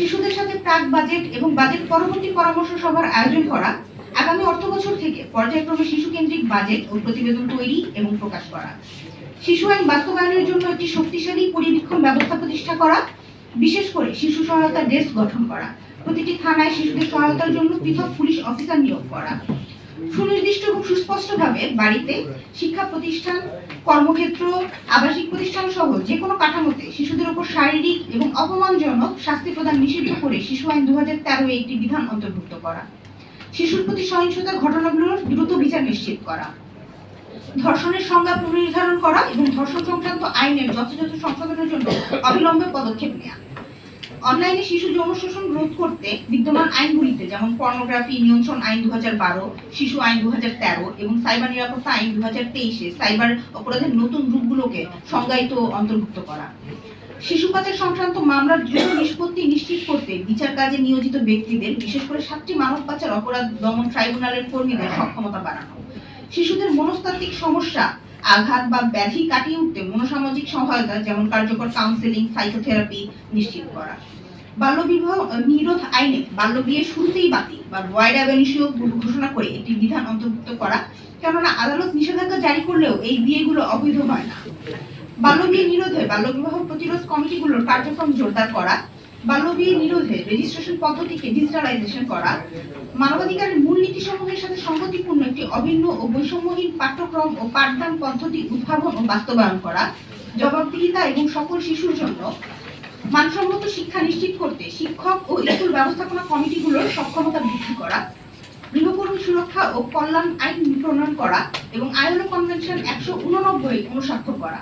শিশুদের সাথে প্রাক বাজেট এবং বাজেট পরবর্তী পরামর্শ সভার আয়োজন করা আগামী অর্থ বছর থেকে পর্যায়ক্রমে শিশু কেন্দ্রিক বাজেট ও প্রতিবেদন তৈরি এবং প্রকাশ করা। শিশু আইন বাস্তবায়নের জন্য একটি শক্তিশালী পরিবীক্ষণ ব্যবস্থা প্রতিষ্ঠা করা, বিশেষ করে শিশু সহায়তা ডেস্ক গঠন করা। প্রতিটি থানায় শিশুদের সহায়তার জন্য পৃথক পুলিশ অফিসার নিয়োগ করা। সুনির্দিষ্ট এবং সুস্পষ্টভাবে বাড়িতে শিক্ষা প্রতিষ্ঠান, কর্মক্ষেত্র, আবাসিক প্রতিষ্ঠান সহ যে কোনো কাঠামোতে শিশুদের উপর শারীরিক এবং অপমানজনক শাস্তি প্রদান নিষিদ্ধ করে শিশু আইন দু হাজার একটি বিধান অন্তর্ভুক্ত করা। শিশুর প্রতি সহিংসতার ঘটনাগুলোর দ্রুত বিচার নিশ্চিত করা। ধর্ষণের সংজ্ঞা পুনর্নির্ধারণ করা এবং ধর্ষণ সংক্রান্ত আইনের যথাযথ সংশোধনের জন্য অবিলম্বে পদক্ষেপ নেওয়া অনলাইনে শিশু যৌন শোষণ রোধ করতে বিদ্যমান আইনগুলিতে, যেমন পর্নোগ্রাফি নিয়ন্ত্রণ আইন দুহাজার বারো, শিশু আইন দুহাজার তেরো এবং সাইবার নিরাপত্তা আইন দু সাইবার অপরাধের নতুন রূপগুলোকে সংজ্ঞায়িত অন্তর্ভুক্ত করা। শিশু পাচার সংক্রান্ত মামলার দ্রুত নিষ্পত্তি নিশ্চিত করতে বিচার কাজে নিয়োজিত ব্যক্তিদের, বিশেষ করে সাতটি মানব পাচার অপরাধ দমন ট্রাইব্যুনালের কর্মীদের সক্ষমতা বাড়ানো। শিশুদের মনস্তাত্ত্বিক সমস্যা আঘাত বা ব্যাধি কাটিয়ে উঠতে মনোসামাজিক সহায়তা, যেমন কার্যকর কাউন্সেলিং সাইকোথেরাপি নিশ্চিত করা। বাল্যবিবাহ নিরোধ আইনে বাল্য বিয়ে শুরুতেই বাতিল বা ওয়াইড অ্যাবেনিসিও ঘোষণা করে একটি বিধান অন্তর্ভুক্ত করা, কেননা আদালত নিষেধাজ্ঞা জারি করলেও এই বিয়েগুলো অবৈধ হয় না। বাল্যবিয়ে নিরোধে বাল্যবিবাহ প্রতিরোধ কমিটিগুলোর কার্যক্রম জোরদার করা বাল্যবিয়ে নিরোধে রেজিস্ট্রেশন পদ্ধতিকে ডিজিটালাইজেশন করা, মানবাধিকারের মূলনীতি সমূহের সাথে সংগতিপূর্ণ একটি অভিন্ন ও বৈষম্যহীন পাঠ্যক্রম ও পাঠদান পদ্ধতি উদ্ভাবন ও বাস্তবায়ন করা, জবাবদিহিতা এবং সকল শিশুর জন্য মানসম্মত শিক্ষা নিশ্চিত করতে শিক্ষক ও স্কুল ব্যবস্থাপনা কমিটিগুলোর সক্ষমতা বৃদ্ধি করা, গৃহকর্মী সুরক্ষা ও কল্যাণ আইন প্রণয়ন করা এবং আইএলও কনভেনশন একশো উননব্বই অনুস্বাক্ষর করা।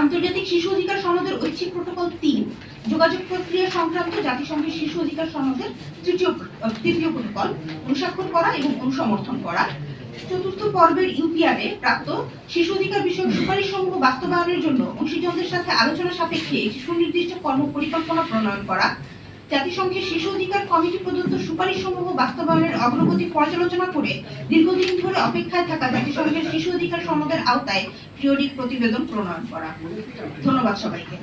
আন্তর্জাতিক শিশু অধিকার সনদের ঐচ্ছিক প্রোটোকল তিন, যোগাযোগ প্রক্রিয়া সংক্রান্ত জাতিসংঘের শিশু অধিকার সনদের তৃতীয় তৃতীয় প্রোটোকল অনুস্বাক্ষর করা এবং অনুসমর্থন করা। চতুর্থ পর্বের ইউপিআরে প্রাপ্ত শিশু অধিকার বিষয়ক সুপারিশ সমূহ বাস্তবায়নের জন্য অংশীজনদের সাথে আলোচনা সাপেক্ষে একটি সুনির্দিষ্ট কর্ম পরিকল্পনা প্রণয়ন করা। জাতিসংঘের শিশু অধিকার কমিটি প্রদত্ত সুপারিশ সমূহ বাস্তবায়নের অগ্রগতি পর্যালোচনা করে দীর্ঘদিন ধরে অপেক্ষায় থাকা জাতিসংঘের শিশু অধিকার সনদের আওতায় পিরিয়ডিক প্রতিবেদন প্রণয়ন করা। ধন্যবাদ সবাইকে।